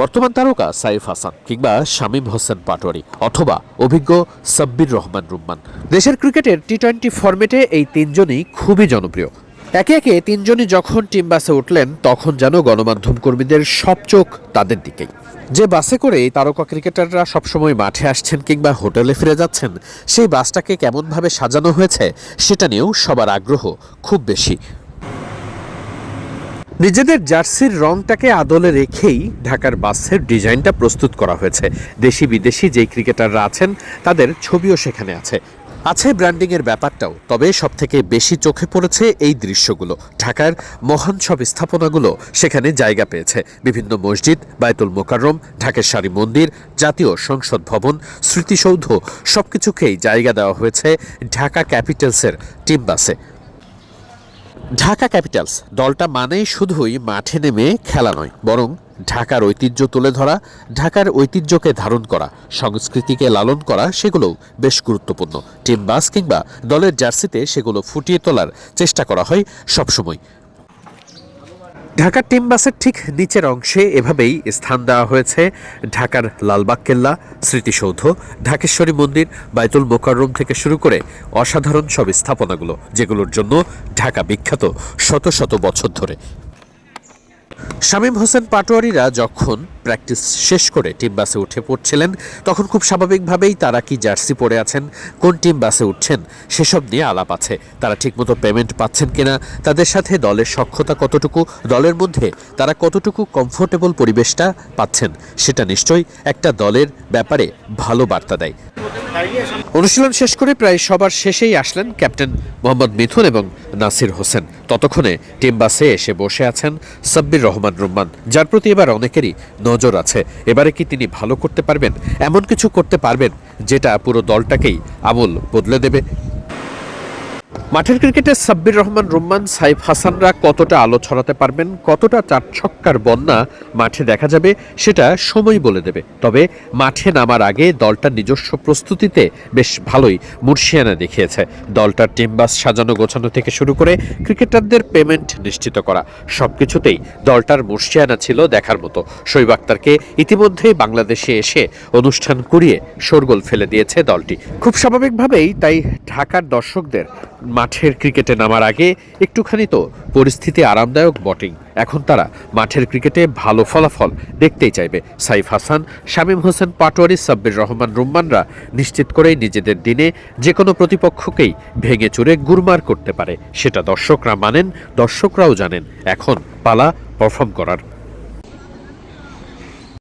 বর্তমান তারকা সাইফ হাসান কিংবা শামীম হোসেন পাটোয়ারি অথবা অভিজ্ঞ সাব্বির রহমান রুম্মান। দেশের ক্রিকেটের টি টোয়েন্টি ফরম্যাটে এই তিনজনই খুবই জনপ্রিয়। একে একে তিনজনই যখন টিম বাসে উঠলেন, তখন যেন গণমাধ্যম কর্মীদের সব চোখ তাদের দিকেই। যে বাসে করে এই তারকা ক্রিকেটাররা সবসময় মাঠে আসছেন কিংবা হোটেলে ফিরে যাচ্ছেন, সেই বাসটাকে কেমনভাবে সাজানো হয়েছে, সেটা নিয়েও সবার আগ্রহ খুব বেশি। নিজেদের জার্সির রংটাকে আদলে রেখেই ঢাকার বাসের ডিজাইনটা প্রস্তুত করা হয়েছে। দেশি বিদেশি যেই ক্রিকেটাররা আছেন, তাদের ছবিও সেখানে আছে। আছে ব্র্যান্ডিংয়ের ব্যাপারটাও, তবে সবথেকে বেশি চোখে পড়েছে এই দৃশ্যগুলো। ঢাকার মহান সব স্থাপনাগুলো সেখানে জায়গা পেয়েছে। বিভিন্ন মসজিদ বায়তুল মোকাররম ঢাকেশ্বরী মন্দির, জাতীয় সংসদ ভবন, স্মৃতিসৌধ, সবকিছুকেই জায়গা দেওয়া হয়েছে ঢাকা ক্যাপিটালসের টিম বাসে। ঢাকা ক্যাপিটালস দলটা মানেই শুধুই মাঠে নেমে খেলা নয়, বরং ঢাকার ঐতিহ্য তুলে ধরা, ঢাকার ঐতিহ্যকে ধারণ করা, সংস্কৃতিকে লালন করা, সেগুলোও বেশ গুরুত্বপূর্ণ। টিম বাস কিংবা দলের জার্সিতে সেগুলো ফুটিয়ে তোলার চেষ্টা করা হয় সবসময়। ঢাকার টিম বাসের ঠিক নিচের অংশে এভাবেই স্থান দেওয়া হয়েছে ঢাকার লালবাগ কেল্লা স্মৃতিসৌধ, ঢাকেশ্বরী মন্দির, বাইতুল মোকাররম থেকে শুরু করে অসাধারণ সব স্থাপনাগুলো, যেগুলোর জন্য ঢাকা বিখ্যাত শত শত বছর ধরে। শামীম হোসেন পাটোয়ারিরা যখন প্র্যাকটিস শেষ করে টিম বাসে উঠে পড়ছিলেন, তখন খুব স্বাভাবিকভাবেই তারা কি জার্সি পরে আছেন, কোন টিম বাসে উঠছেন, সেসব নিয়ে আলাপ আছে। তারা ঠিকমতো পেমেন্ট পাচ্ছেন কিনা, তাদের সাথে দলের সক্ষতা কতটুকু, দলের মধ্যে তারা কতটুকু কমফোর্টেবল পরিবেশটা পাচ্ছেন, সেটা নিশ্চয়ই একটা দলের ব্যাপারে ভালো বার্তা দেয়। অনুশীলন শেষ করে প্রায় সবার শেষেই আসলেন ক্যাপ্টেন মোহাম্মদ মিথুন এবং নাসির হোসেন। ততক্ষণে টিম বাসে এসে বসে আছেন সাব্বির রহমান রুম্মান, যার প্রতি এবার অনেকেরই নজর আছে। এবারে কি তিনি ভালো করতে পারবেন? এমন কিছু করতে পারবেন, যেটা পুরো দলটাকেই আমল বদলে দেবে। মাঠের ক্রিকেটে সাব্বির রহমান, রুম্মান, সাইফ হাসানরা কতটা আলো ছড়াতে পারবেন, কতটা চার ছক্কার বন্যা মাঠে দেখা যাবে, সেটা সময় বলে দেবে। তবে মাঠে নামার আগে দলটার নিজস্ব প্রস্তুতিতে বেশ ভালোই মুর্শিয়ানা দেখিয়েছে। দলটার টিম বাস সাজানো গোছানো থেকে শুরু করে ক্রিকেটারদের পেমেন্ট নিশ্চিত করা, সবকিছুতেই দলটার মুর্শিয়ানা ছিল দেখার মতো। শৈব আক্তারকে ইতিমধ্যেই বাংলাদেশে এসে অনুষ্ঠান করিয়ে শোরগোল ফেলে দিয়েছে দলটি। খুব স্বাভাবিকভাবেই তাই ঢাকার দর্শকদের মাঠের ক্রিকেটে নামার আগে একটুখানি তো পরিস্থিতি আরামদায়ক বটিং এখন তারা মাঠের ক্রিকেটে ভালো ফলাফল দেখতেই চাইবে। সাইফ হাসান, শামীম হোসেন পাটোয়ারি, সাব্বির রহমান রুম্মানরা নিশ্চিত করেই নিজেদের দিনে যে কোনো প্রতিপক্ষকেই ভেঙে চুরে গুরমার করতে পারে। সেটা দর্শকরা মানেন, দর্শকরাও জানেন। এখন পালা পারফর্ম করার